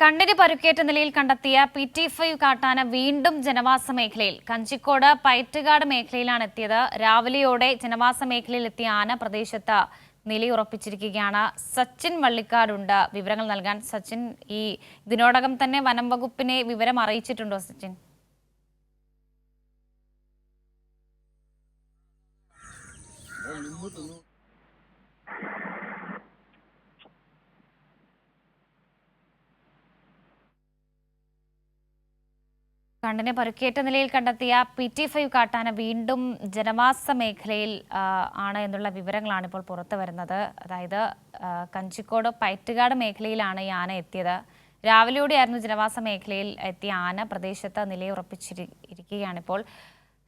കണ്ണിന് പരുക്കേറ്റ നിലയിൽ കണ്ടെത്തിയ പി ടി ഫൈവ് കാട്ടാന വീണ്ടും ജനവാസ മേഖലയിൽ കഞ്ചിക്കോട് പയറ്റുകാട് മേഖലയിലാണ് എത്തിയത്. രാവിലെയോടെ ജനവാസ മേഖലയിൽ എത്തിയ ആന പ്രദേശത്ത് നിലയുറപ്പിച്ചിരിക്കുകയാണ് സച്ചിൻ വള്ളിക്കാടുണ്ട്. വിവരങ്ങൾ നൽകാൻ സച്ചിൻ ഈ ഇതിനോടകം തന്നെ വനം വകുപ്പിനെ വിവരം അറിയിച്ചിട്ടുണ്ടോ സച്ചിൻ? കണ്ണിനെ പരുക്കേറ്റ നിലയിൽ കണ്ടെത്തിയ പി ടി ഫൈവ് കാട്ടാന വീണ്ടും ജനവാസ മേഖലയിൽ ആണ് എന്നുള്ള വിവരങ്ങളാണ് ഇപ്പോൾ പുറത്തു വരുന്നത്. അതായത് കഞ്ചിക്കോട് പയറ്റുകാട് മേഖലയിലാണ് ഈ ആന എത്തിയത്. രാവിലെയോടെയായിരുന്നു ജനവാസ മേഖലയിൽ എത്തിയ ആന പ്രദേശത്ത് നിലയുറപ്പിച്ചിരിക്കുകയാണിപ്പോൾ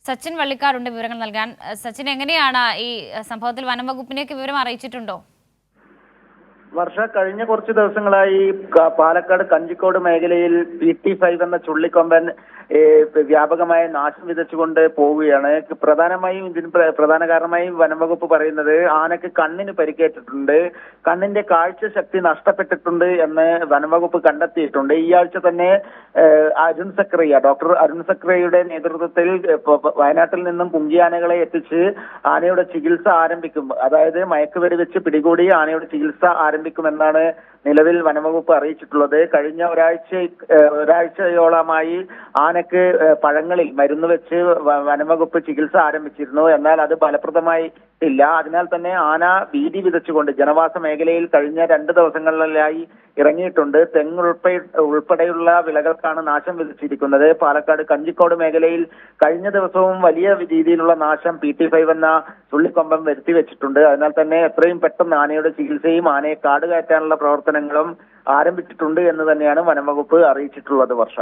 സച്ചിൻ വള്ളിക്കാടുണ്ട് വിവരങ്ങൾ നൽകാൻ. സച്ചിൻ എങ്ങനെയാണ് ഈ സംഭവത്തിൽ വനം വകുപ്പിനെയൊക്കെ വിവരം അറിയിച്ചിട്ടുണ്ടോ? വർഷ കഴിഞ്ഞ കുറച്ച് ദിവസങ്ങളായി പാലക്കാട് കഞ്ചിക്കോട് മേഖലയിൽ പി ടി ഫൈവ് എന്ന ചുള്ളിക്കൊമ്പൻ വ്യാപകമായ നാശം വിതച്ചുകൊണ്ട് പോവുകയാണ്. പ്രധാനമായും ഇതിന് പ്രധാന കാരണമായും വനംവകുപ്പ് പറയുന്നത് ആനക്ക് കണ്ണിന് പരിക്കേറ്റിട്ടുണ്ട്. കണ്ണിന്റെ കാഴ്ച ശക്തി നഷ്ടപ്പെട്ടിട്ടുണ്ട് എന്ന് വനംവകുപ്പ് കണ്ടെത്തിയിട്ടുണ്ട്. ഈ ആഴ്ച തന്നെ അരുൺ സക്രിയ ഡോക്ടർ അരുൺ സക്രിയയുടെ നേതൃത്വത്തിൽ വയനാട്ടിൽ നിന്നും കുങ്കിയാനകളെ എത്തിച്ച് ആനയുടെ ചികിത്സ ആരംഭിക്കും. അതായത് മയക്കുവെടി വെച്ച് പിടികൂടി ആനയുടെ ചികിത്സ ആരംഭിക്കുമെന്നാണ് നിലവിൽ വനംവകുപ്പ് അറിയിച്ചിട്ടുള്ളത്. കഴിഞ്ഞ ഒരാഴ്ച ഒരാഴ്ചയോളമായി ആനക്ക് പഴങ്ങളിൽ മരുന്ന് വെച്ച് വനംവകുപ്പ് ചികിത്സ ആരംഭിച്ചിരുന്നു. എന്നാൽ അത് ഫലപ്രദമായി ഇല്ല. അതിനാൽ തന്നെ ആന വീതി വിതച്ചുകൊണ്ട് ജനവാസ മേഖലയിൽ കഴിഞ്ഞ രണ്ട് ദിവസങ്ങളിലായി ഇറങ്ങിയിട്ടുണ്ട്. തെങ്ങ് ഉൾപ്പെ ഉൾപ്പെടെയുള്ള വിളകൾക്കാണ് നാശം വിതച്ചിരിക്കുന്നത്. പാലക്കാട് കഞ്ചിക്കോട് മേഖലയിൽ കഴിഞ്ഞ ദിവസവും വലിയ രീതിയിലുള്ള നാശം പി ടി ഫൈവ് എന്ന ചുള്ളിക്കൊമ്പം വരുത്തി വെച്ചിട്ടുണ്ട്. അതിനാൽ തന്നെ എത്രയും പെട്ടെന്ന് ആനയുടെ ചികിത്സയും ആനയെ കാട് കയറ്റാനുള്ള പ്രവർത്തനങ്ങളും ആരംഭിച്ചിട്ടുണ്ട് എന്ന് തന്നെയാണ് വനംവകുപ്പ് അറിയിച്ചിട്ടുള്ളത് വർഷ.